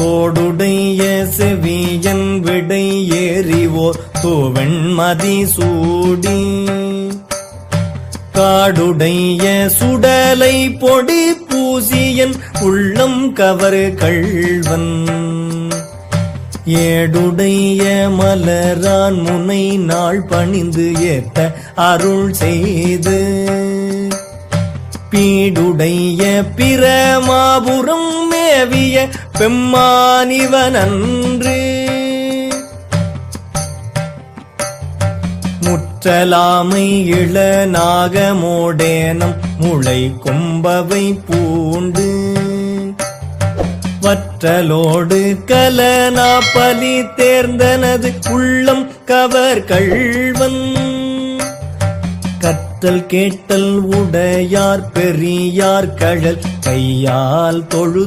தோடுடைய செவியன் விடை ஏறிவோர் தோவெண்மதி சூடி. காடுடைய சுடலை பொடி பூசியன் உள்ளம் கவர் கள்வன். ஏடுடைய மலரான் முனை நாள் பணிந்து ஏத்த அருள் செய்து. பீடுடைய பிரமாபுரம் மேவிய பெம்மானிவனன்று. முற்றலாமை இள நாகமோடேனம் முளை கொம்பவை பூண்டு. வற்றலோடு கலனாப்பலி தேர்ந்தனது உள்ளம் கவர் கள்வன். கத்தல் கேட்டல் உடையார் பெரியார் கழல் கையால் தொழு